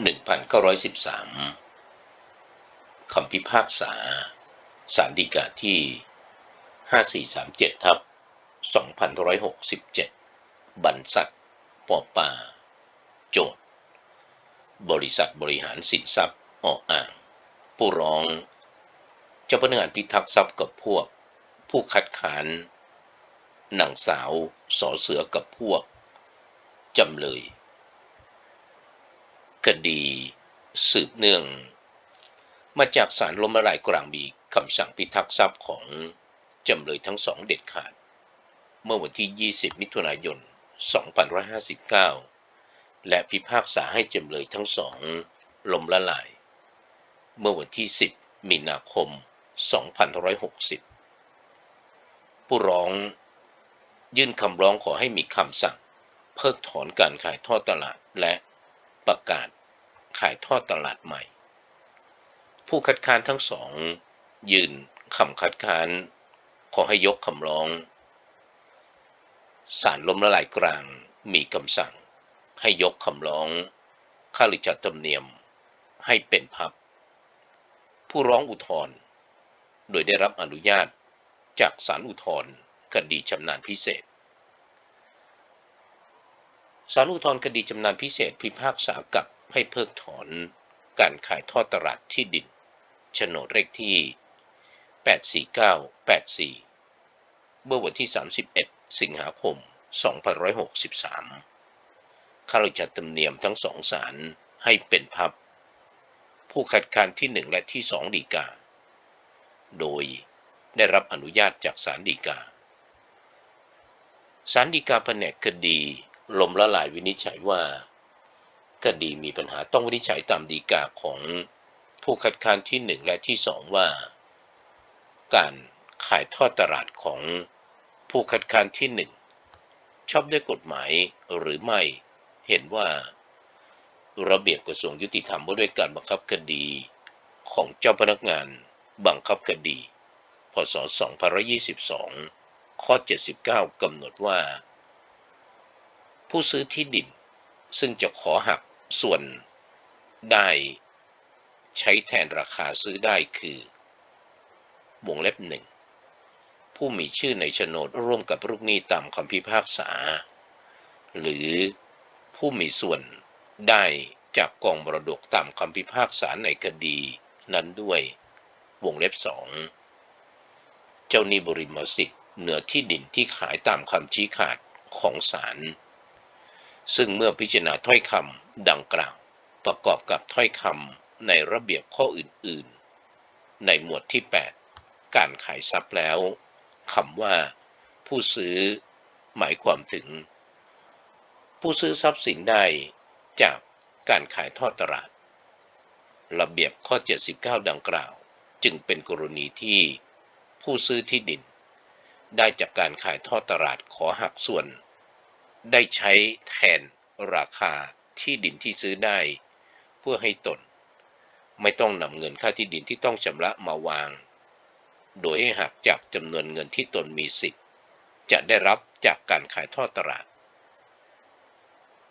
1913 คำพิพากษาสารดีกาที่ 5437 ทับ2567 บันสัตปอปาโจทย์ บริษัทบริหารสินทรัพย์อออ่าง ผู้ร้อง เจ้าพนักงานพิทักษ์ทรัพย์กับพวก ผู้คัดค้านนางสาวสอเสือกับพวก จำเลย คดี สืบเนื่อง มาจากสารล้มละลายกลางมีคำสั่งพิทักษ์ทรัพย์ของจำเลยทั้งสองเด็ดขาด เมื่อวันที่ 20 มิถุนายน 2559 และพิพากษาให้จำเลยทั้งสองล้มละลาย เมื่อวันที่ 10 มีนาคม 2560 ผู้ร้องยื่นคำร้องขอให้มีคำสั่ง เพิกถอนการขายทอดตลาดและ ประกาศขายทอดตลาดใหม่ ผู้คัดค้านทั้งสอง ยื่นคำคัดค้าน ขอให้ยกคำร้องศาลล้มละลายกลางมีคำสั่ง ให้ยกคำร้องค่าลิจัดธรรมเนียม ให้เป็นพับ ผู้ร้องอุทธรณ์โดยได้รับอนุญาตจากศาลอุทธรณ์คดีชำนาญพิเศษ ศาลอุทธรณ์คดีชำนาญพิเศษพิพากษากับให้เพิกถอน การขายทอดตลาดที่ดินโฉนดเลขที่ 84984 เมื่อวันที่ 31 สิงหาคม 2563 ข้าราชการธรรมเนียมทั้งสองศาลให้เป็นพับ ผู้คัดค้านที่ 1 และที่ 2 ดีกา โดยได้รับอนุญาตจากศาลฎีกา ศาลฎีกาแผนกคดี ลมละลายวินิจฉัยว่าคดีมีปัญหาต้องวินิจฉัยตามฎีกาของผู้คัดค้านที่1และที่2ว่า การขายทอดตลาดของผู้คัดค้านที่1ชอบด้วยกฎหมายหรือไม่เห็นว่า ระเบียบกระทรวงยุติธรรมว่าด้วยการบังคับคดีของเจ้าพนักงานบังคับคดี พศ2022 ข้อ 79 กำหนดว่า ผู้ซื้อที่ดินซึ่งจะขอหักส่วนได้ใช้แทนราคาซื้อได้คือ วงเล็บหนึ่งผู้มีชื่อในโฉนดร่วมกับลูกหนี้ตามคำพิพากษา หรือผู้มีส่วนได้จากกองมรดกตามคำพิพากษาในคดีนั้นด้วย วงเล็บสองเจ้าหนี้บริมสิทธิ์เหนือที่ดินที่ขายตามคำชี้ขาดของศาล ซึ่งเมื่อพิจารณาถ้อยคำดังกล่าว ประกอบกับถ้อยคำในระเบียบข้ออื่น ๆ ในหมวดที่ 8 การขายทรัพย์แล้วคำว่า ผู้ซื้อ หมายความถึง ผู้ซื้อทรัพย์สินได้จากการขายทอดตลาด ระเบียบข้อ 79 ดังกล่าว จึงเป็นกรณีที่ผู้ซื้อที่ดิน ได้จากการขายทอดตลาดขอหักส่วน ได้ใช้แทนราคาที่ดินที่ซื้อได้ เพื่อให้ตน ไม่ต้องนำเงินค่าที่ดินที่ต้องชำระมาวาง โดยให้หักจากจำนวนเงินที่ตนมีสิทธิ์จะได้รับจากการขายทอดตลาด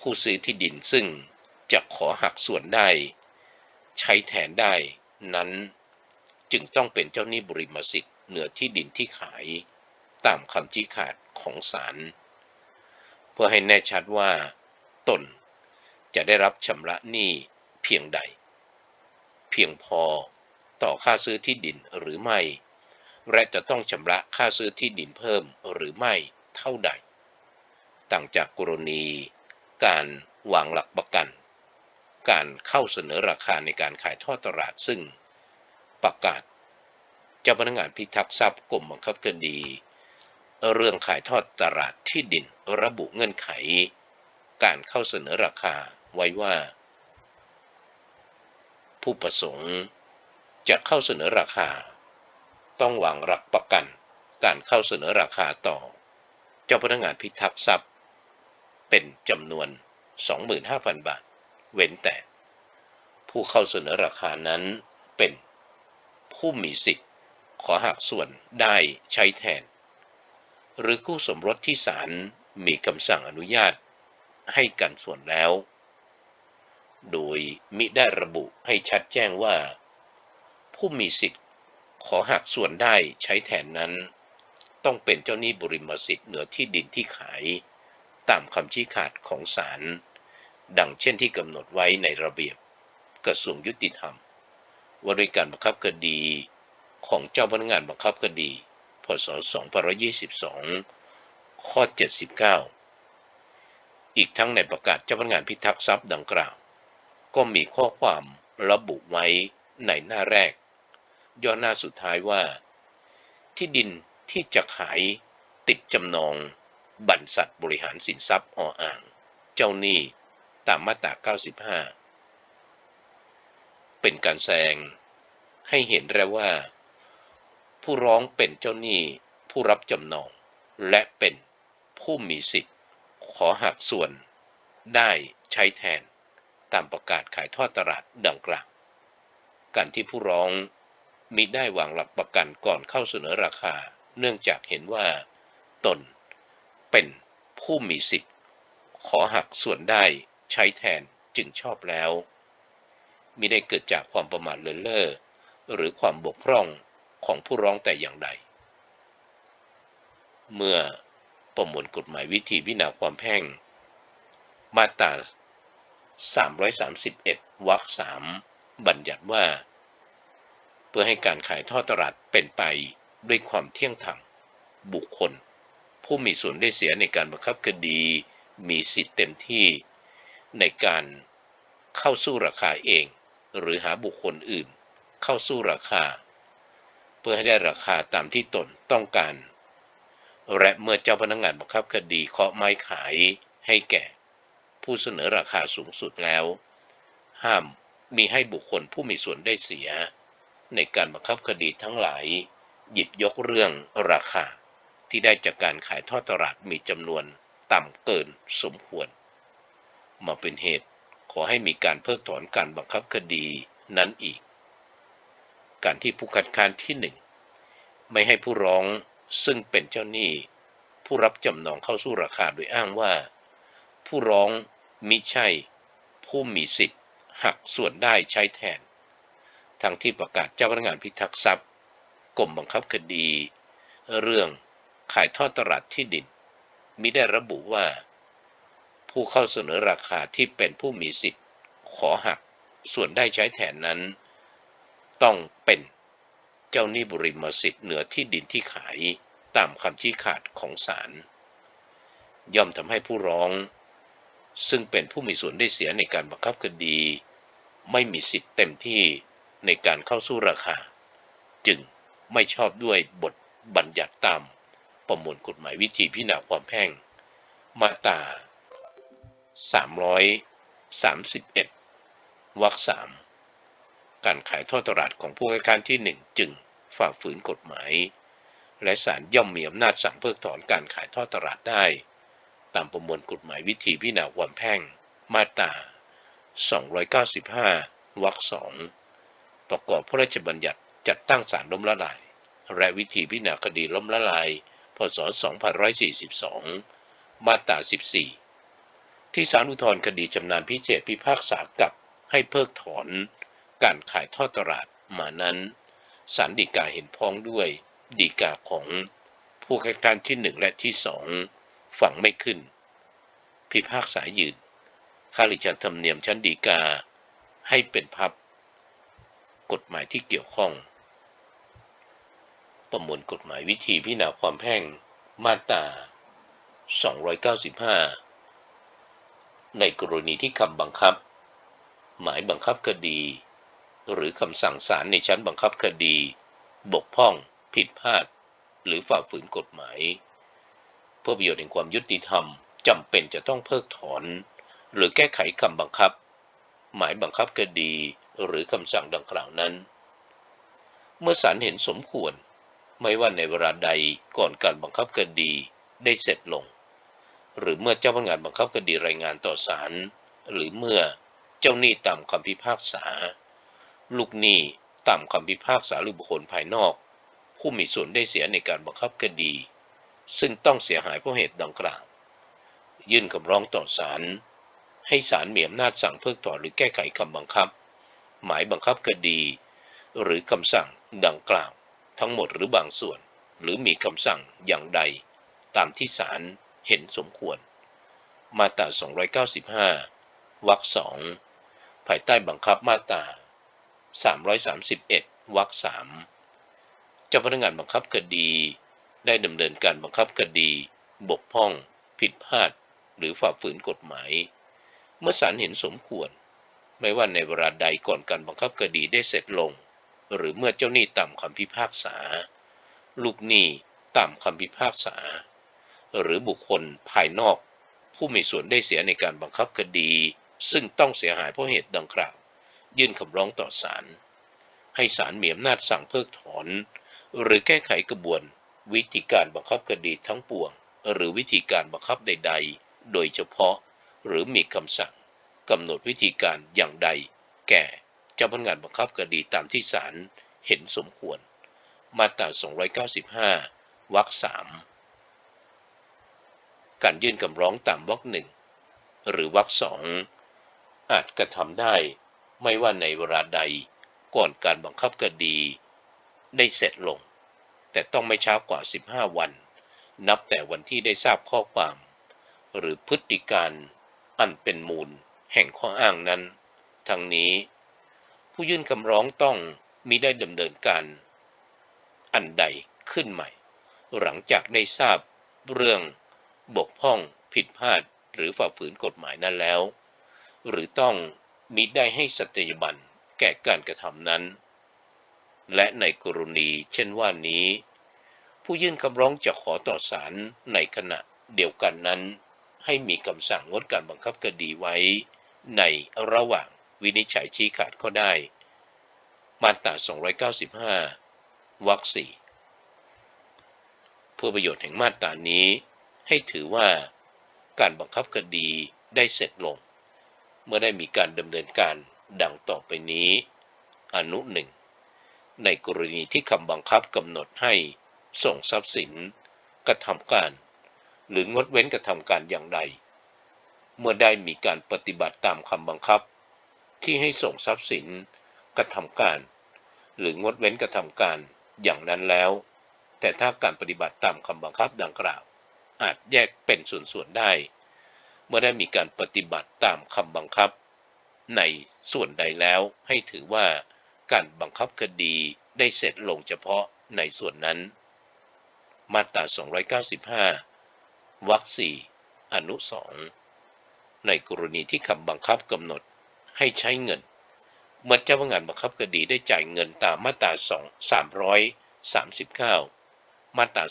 ผู้ซื้อที่ดินซึ่งจะขอหักส่วนได้ ใช้แทนได้นั้นจึงต้องเป็นเจ้าหนี้บริมสิทธิ์เหนือที่ดินที่ขาย ตามคำชี้ขาดของศาล เพื่อให้แน่ชัดว่า ตนจะได้รับชำระหนี้เพียงใด เพียงพอต่อค่าซื้อที่ดินหรือไม่ และจะต้องชำระค่าซื้อที่ดินเพิ่มหรือไม่เท่าใด ต่างจากกรณี การวางหลักประกัน การเข้าเสนอราคาในการขายทอดตลาดซึ่งประกาศเจ้าพนักงานพิทักษ์ทรัพย์กรมบังคับคดี เรื่องขายทอดตลาดที่ดินระบุเงื่อนไข การเข้าเสนอราคาไว้ว่า ผู้ประสงค์จะเข้าเสนอราคา ต้องวางหลักประกันการเข้าเสนอราคาต่อ เจ้าพนักงานพิทักษ์ทรัพย์ เป็นจำนวน 25,000 บาท เว้นแต่ ผู้เข้าเสนอราคานั้นเป็นผู้มีสิทธิ์ ขอหักส่วนได้ใช้แทน หรือคู่สมรสที่ศาลมีคำสั่งอนุญาตให้กันส่วนแล้ว โดยมิได้ระบุให้ชัดแจ้งว่า ผู้มีสิทธิ์ขอหักส่วนได้ใช้แทนนั้น ต้องเป็นเจ้าหนี้บริมสิทธิ์เหนือที่ดินที่ขาย ตามคำชี้ขาดของศาลดังเช่นที่กำหนดไว้ในระเบียบกระทรวงยุติธรรมว่าด้วยการบังคับคดีของเจ้าพนักงานบังคับคดี พศ 2522 ข้อ 79 อีกทั้งในประกาศเจ้าพนักงานพิทักษ์ทรัพย์ดังกล่าว ก็มีข้อความระบุไว้ในหน้าแรก ย่อหน้าสุดท้ายว่า ที่ดินที่จะขายติดจำนองบรรษัทบริหารสินทรัพย์ออ่าง เจ้าหนี้ตามมาตรา95 เป็นการแสดงให้เห็นแล้วว่า ผู้ร้องเป็นเจ้าหนี้ผู้รับจำนอง และเป็นผู้มีสิทธิ์ ขอหักส่วน ได้ใช้แทน ตามประกาศขายทอดตลาดดังกล่าว การที่ผู้ร้องมิได้วางหลักประกันก่อนเข้าเสนอราคา เนื่องจากเห็นว่าตนเป็นผู้มีสิทธิ์ ขอหักส่วนได้ใช้แทนจึงชอบแล้วมิได้เกิดจากความประมาทเลินเล่อหรือความบกพร่อง ของผู้ร้องแต่อย่างใด เมื่อประมวลกฎหมายวิธีวินาความแพ่ง มาตรา 331 วรรคสามบัญญัติว่า เพื่อให้การขายทอดตลาดเป็นไปด้วยความเที่ยงธรรมบุคคล ผู้มีส่วนได้เสียในการบังคับคดี มีสิทธิ์เต็มที่ในการเข้าสู้ราคาเอง หรือหาบุคคลอื่น เข้าสู้ราคา พื่อให้ได้ราคาตามที่ตนต้องการ และเมื่อเจ้าพนักงานบังคับคดีเคาะไม้ขายให้แก่ ผู้เสนอราคาสูงสุดแล้ว ห้ามมีให้บุคคลผู้มีส่วนได้เสีย ในการบังคับคดีทั้งหลาย หยิบยกเรื่องราคาที่ได้จากการขายทอดตลาดมีจำนวนต่ำเกินสมควร มาเป็นเหตุขอให้มีการเพิกถอนการบังคับคดีนั้นอีก การที่ผู้คัดค้านที่หนึ่งไม่ให้ผู้ร้องซึ่งเป็นเจ้าหนี้ ผู้รับจำนองเข้าสู้ราคาโดยอ้างว่า ผู้ร้องมิใช่ ผู้มีสิทธิ์หักส่วนได้ใช้แทน ทั้งที่ประกาศเจ้าพนักงานพิทักษ์ทรัพย์กรมบังคับคดี เรื่องขายทอดตลาดที่ดินมิได้ระบุว่า ผู้เข้าเสนอราคาที่เป็นผู้มีสิทธิ์ ขอหักส่วนได้ใช้แทนนั้น ต้องเป็นเจ้าหนี้บริมสิทธิ์เหนือที่ดินที่ขายตามคำชี้ขาดของศาลย่อมทำให้ผู้ร้อง ซึ่งเป็นผู้มีส่วนได้เสียในการบังคับคดี ไม่มีสิทธิ์เต็มที่ในการเข้าสู้ราคา จึงไม่ชอบด้วยบทบัญญัติตามประมวลกฎหมายวิธีพิจารณาความแพ่ง มาตรา331วรรคสาม การขายทอดตลาดของผู้ค้การที่หนึ่งจึงฝ่าฝืนกฎหมาย และศาลย่อมมีอำนาจสั่งเพิกถอนการขายทอดตลาดได้ ตามประมวลกฎหมายวิธีพิจารณาความแพ่ง มาตรา 295 วรรคสองประกอบพระราชบัญญัติจัดตั้งศาลล้มละลาย และวิธีพิจารณาคดีล้มละลาย พศ 2542 มาตรา 14 ที่ศาลอุทธรณ์คดีจำนานพิเศษพิพากษากับให้เพิกถอน การขายทอดตลาดมานั้นศาลฎีกาเห็นพ้องด้วยฎีกาของผู้คัดค้านที่หนึ่งและที่สองฝังไม่ขึ้น พิพากษายืนค่าริชันธรรมเนียมชั้นฎีกาให้เป็นพับ กฎหมายที่เกี่ยวข้อง ประมวลกฎหมายวิธีพิจารณาความแพ่งมาตรา 295 ในกรณีที่คำบังคับ หมายบังคับคดี หรือคำสั่งศาลในชั้นบังคับคดี บกพร่อง ผิดพลาด หรือฝ่าฝืนกฎหมาย เพื่อประโยชน์แห่งความยุติธรรมจำเป็นจะต้องเพิกถอน หรือแก้ไขคำบังคับ หมายบังคับคดีหรือคำสั่งดังกล่าวนั้น เมื่อศาลเห็นสมควร ไม่ว่าในเวลาใดก่อนการบังคับคดีได้เสร็จลง หรือเมื่อเจ้าพนักงานบังคับคดีรายงานต่อศาลหรือเมื่อเจ้าหนี้ตามคำพิพากษา ลูกหนี้ตามคำพิพากษาหรือบุคคลภายนอก ผู้มีส่วนได้เสียในการบังคับคดี ซึ่งต้องเสียหายเพราะเหตุดังกล่าว ยื่นคำร้องต่อศาลให้ศาลมีอำนาจสั่งเพิกถอนหรือแก้ไขคำบังคับ หมายบังคับคดี หรือคำสั่งดังกล่าว ทั้งหมดหรือบางส่วน หรือมีคำสั่งอย่างใด ตามที่ศาลเห็นสมควร มาตรา 295 วรรคสองภายใต้บังคับมาตรา 331วรรคสามเจ้าพนักงานบังคับคดี ได้ดำเนินการบังคับคดี บกพร่อง ผิดพลาด หรือฝ่าฝืนกฎหมาย เมื่อศาลเห็นสมควร ไม่ว่าในเวลาใดก่อนการบังคับคดีได้เสร็จลง หรือเมื่อเจ้าหนี้ตามคำพิพากษา ลูกหนี้ตามคำพิพากษา หรือบุคคลภายนอก ผู้มีส่วนได้เสียในการบังคับคดี ซึ่งต้องเสียหายเพราะเหตุดังกล่าว ยื่นคำร้องต่อศาลให้ศาลมีอำนาจสั่งเพิกถอน หรือแก้ไขกระบวน วิธีการบังคับคดีทั้งปวง หรือวิธีการบังคับใด ๆ โดยเฉพาะ หรือมีคำสั่งกำหนดวิธีการอย่างใด แก่เจ้าพนักงานบังคับคดีตามที่ศาลเห็นสมควร มาตรา 295 วรรคสามการยื่นคำร้องตามวรรคหนึ่งหรือวรรคสองอาจกระทำได้ ไม่ว่าในเวลาใดก่อนการบังคับคดี ได้เสร็จลง แต่ต้องไม่ช้ากว่า 15 วัน นับแต่วันที่ได้ทราบข้อความ หรือพฤติการอันเป็นมูลแห่งข้ออ้างนั้น ทั้งนี้ ผู้ยื่นคำร้องต้องมิได้ดำเนินการ อันใดขึ้นใหม่ หลังจากได้ทราบเรื่องบกพร่องผิดพลาดหรือฝ่าฝืนกฎหมายนั้นแล้ว หรือต้อง มิได้ให้สัตยาบันแก่การกระทำนั้น และในกรณีเช่นว่านี้ ผู้ยื่นคำร้องจะขอต่อศาลในขณะเดียวกันนั้น ให้มีคำสั่งงดการบังคับคดีไว้ ในระหว่างวินิจฉัยชี้ขาดก็ได้ มาตรา 295 วรรคสี่เพื่อประโยชน์แห่งมาตรานี้ ให้ถือว่าการบังคับคดีได้เสร็จลง เมื่อได้มีการดำเนินการดังต่อไปนี้ อนุหนึ่งในกรณีที่คำบังคับกำหนดให้ส่งทรัพย์สินกระทำการ หรืองดเว้นกระทำการอย่างใด เมื่อได้มีการปฏิบัติตามคำบังคับ ที่ให้ส่งทรัพย์สินกระทำการ หรืองดเว้นกระทำการอย่างนั้นแล้ว แต่ถ้าการปฏิบัติตามคำบังคับดังกล่าว อาจแยกเป็นส่วนๆได้ เมื่อได้มีการปฏิบัติตามคำบังคับ ในส่วนใดแล้วให้ถือว่าการบังคับคดีได้เสร็จลงเฉพาะในส่วนนั้น มาตรา 295 วรรคสี่อนุสองในกรณีที่คำบังคับกำหนดให้ใช้เงิน เมื่อเจ้าพนักงานบังคับคดีได้จ่ายเงินตามมาตรา 2 339 มาตรา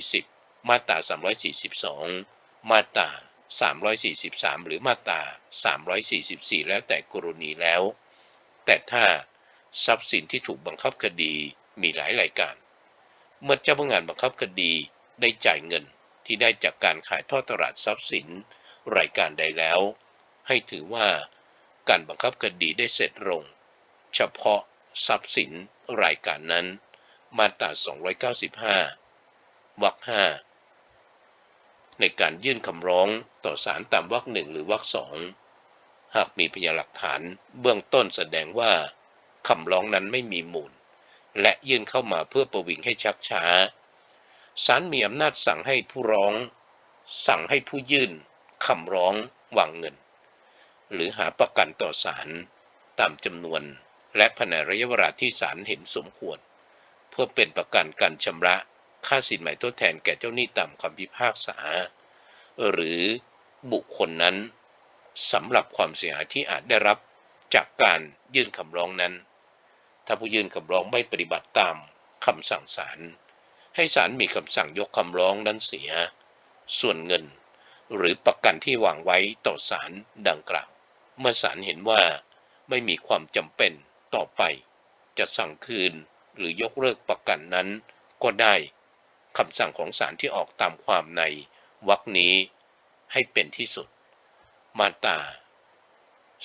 340 มาตรา 342 มาตรา 343 หรือมาตรา 344 แล้วแต่กรณีแล้ว แต่ถ้าทรัพย์สินที่ถูกบังคับคดีมีหลายรายการ เมื่อเจ้าพนักงานบังคับคดีได้จ่ายเงินที่ได้จากการขายทอดตลาดทรัพย์สินรายการใดแล้ว ให้ถือว่าการบังคับคดีได้เสร็จลง เฉพาะทรัพย์สินรายการนั้น มาตรา 295 วรรค 5 ในการยื่นคำร้องต่อศาลตามวรรคหนึ่งหรือวรรคสองหากมีพยานหลักฐานเบื้องต้นแสดงว่าคำร้องนั้นไม่มีมูล และยื่นเข้ามาเพื่อประวิงให้ชักช้าศาลมีอำนาจสั่งให้ผู้ร้อง สั่งให้ผู้ยื่นคำร้องวางเงิน หรือหาประกันต่อศาลตามจำนวน และภายในระยะเวลาที่ศาลเห็นสมควร เพื่อเป็นประกันการชำระ ค่าสินใหม่ทดแทนแก่เจ้าหนี้ตามคำพิพากษา หรือบุคคลนั้นสำหรับความเสียหายที่อาจได้รับจากการยื่นคำร้องนั้น ถ้าผู้ยื่นคำร้องไม่ปฏิบัติตามคำสั่งศาลให้ศาลมีคำสั่งยกคำร้องนั้นเสีย ส่วนเงิน หรือประกันที่วางไว้ต่อศาลดังกล่าว เมื่อศาลเห็นว่าไม่มีความจำเป็นต่อไป จะสั่งคืนหรือยกเลิกประกันนั้นก็ได้ คำสั่งของศาลที่ออกตามความในวรรคนี้ให้เป็นที่สุด มาตรา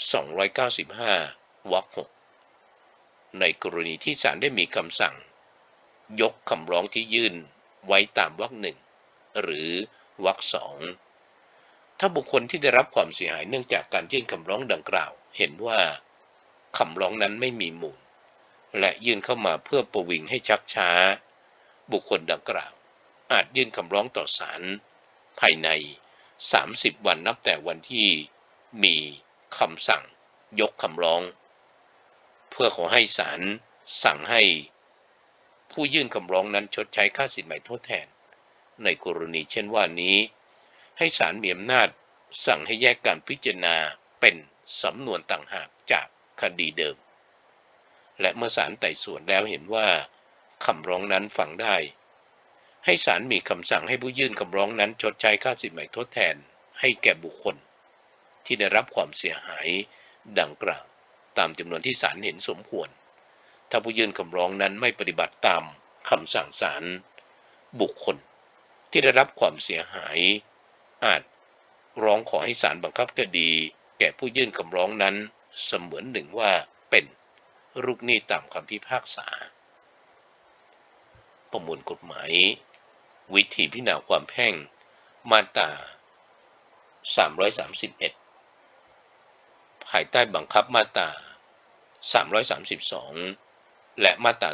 295 วรรค6ในกรณีที่ศาลได้มีคำสั่ง ยกคำร้องที่ยื่นไว้ตามวรรคหนึ่งหรือวรรคสองถ้าบุคคลที่ได้รับความเสียหายเนื่องจากการยื่นคำร้องดังกล่าว เห็นว่าคำร้องนั้นไม่มีมูล และยื่นเข้ามาเพื่อประวิงให้ชักช้า บุคคลดังกล่าว อาจยื่นคำร้องต่อศาลภายใน 30 วันนับแต่วันที่มีคำสั่งยกคำร้อง เพื่อขอให้ศาลสั่งให้ ผู้ยื่นคำร้องนั้นชดใช้ค่าสินไหมทดแทน ในกรณีเช่นว่านี้ ให้ศาลมีอำนาจสั่งให้แยกการพิจารณาเป็นสำนวนต่างหากจากคดีเดิม และเมื่อศาลไต่สวนแล้วเห็นว่าคำร้องนั้นฟังได้ ให้ศาลมีคำสั่งให้ผู้ยื่นคำร้องนั้นชดใช้ค่าสินไหมทดแทน ให้แก่บุคคล ที่ได้รับความเสียหายดังกล่าวตามจำนวนที่ศาลเห็นสมควร ถ้าผู้ยื่นคำร้องนั้นไม่ปฏิบัติตามคำสั่งศาลบุคคล ที่ได้รับความเสียหาย อาจร้องขอให้ศาลบังคับคดี แก่ผู้ยื่นคำร้องนั้น เสมือนหนึ่งว่าเป็นลูกหนี้ตามคำพิพากษา ประมวลกฎหมาย วิธีพิจารณาความแพ่ง มาตรา331 ภายใต้บังคับมาตรา 332 และมาตรา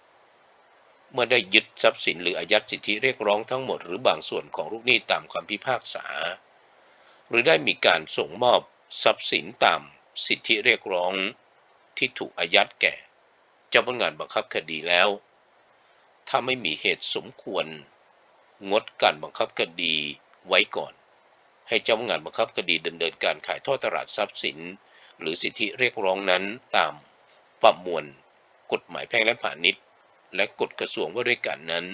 336 เมื่อได้ยึดทรัพย์สินหรืออายัดสิทธิเรียกร้องทั้งหมดหรือบางส่วนของลูกหนี้ตามคำพิพากษา หรือได้มีการส่งมอบทรัพย์สินตามสิทธิเรียกร้องที่ถูกอายัดแก่ เจ้าพนักงานบังคับคดีแล้ว ถ้าไม่มีเหตุสมควร งดการบังคับคดีไว้ก่อน ให้เจ้าพนักงานบังคับคดีดำเนินการขายทอดตลาดทรัพย์สิน หรือสิทธิเรียกร้องนั้นตามประมวล กฎหมายแพ่งและพาณิชย์ และกฎกระทรวงว่าด้วยกันนั้น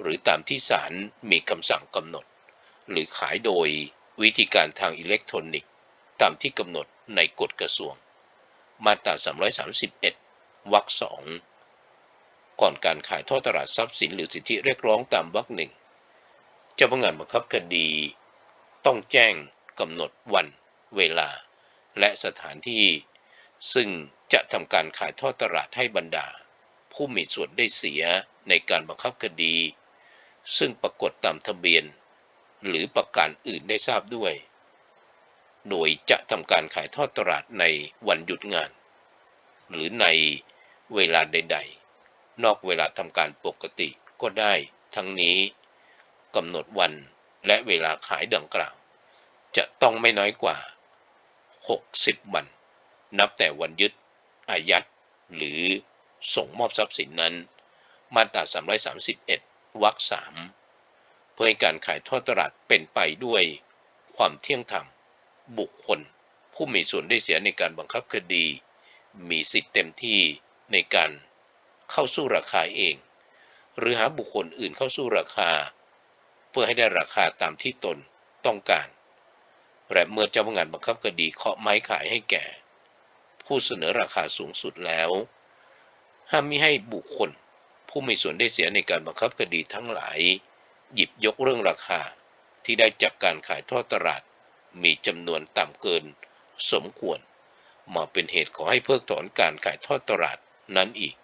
หรือตามที่ศาลมีคำสั่งกำหนด หรือขายโดยวิธีการทางอิเล็กทรอนิกส์ ตามที่กำหนดในกฎกระทรวง มาตรา 331 วรรคสอง ก่อนการขายทอดตลาดทรัพย์สินหรือสิทธิเรียกร้องตามวรรคหนึ่งเจ้าพนักงานบังคับคดี ต้องแจ้งกำหนดวัน เวลา และสถานที่ ซึ่งจะทำการขายทอดตลาดให้บรรดา ผู้มีส่วนได้เสียในการบังคับคดี ซึ่งปรากฏตามทะเบียน หรือประการอื่นได้ทราบด้วย โดยจะทำการขายทอดตลาดในวันหยุดงาน หรือในเวลาใด ๆ นอกเวลาทำการปกติก็ได้ ทั้งนี้กำหนดวันและเวลาขายดังกล่าว จะต้องไม่น้อยกว่า 60 วัน นับแต่วันยึด อายัด หรือส่งมอบทรัพย์สินนั้น มาตรา 331 วรรคสามเพื่อให้การขายทอดตลาดเป็นไปด้วยความเที่ยงธรรม บุคคล ผู้มีส่วนได้เสียในการบังคับคดี มีสิทธิ์เต็มที่ในการ เข้าสู้ราคาเอง หรือหาบุคคลอื่นเข้าสู้ราคา เพื่อให้ได้ราคาตามที่ตนต้องการ และเมื่อเจ้าพนักงานบังคับคดีเคาะไม้ขายให้แก่ ผู้เสนอราคาสูงสุดแล้ว ห้ามมิให้บุคคล ผู้มีส่วนได้เสียในการบังคับคดีทั้งหลาย หยิบยกเรื่องราคาที่ได้จากการขายทอดตลาดมีจำนวนต่ำเกิน สมควร มาเป็นเหตุขอให้เพิกถอนการขายทอดตลาดนั้นอีก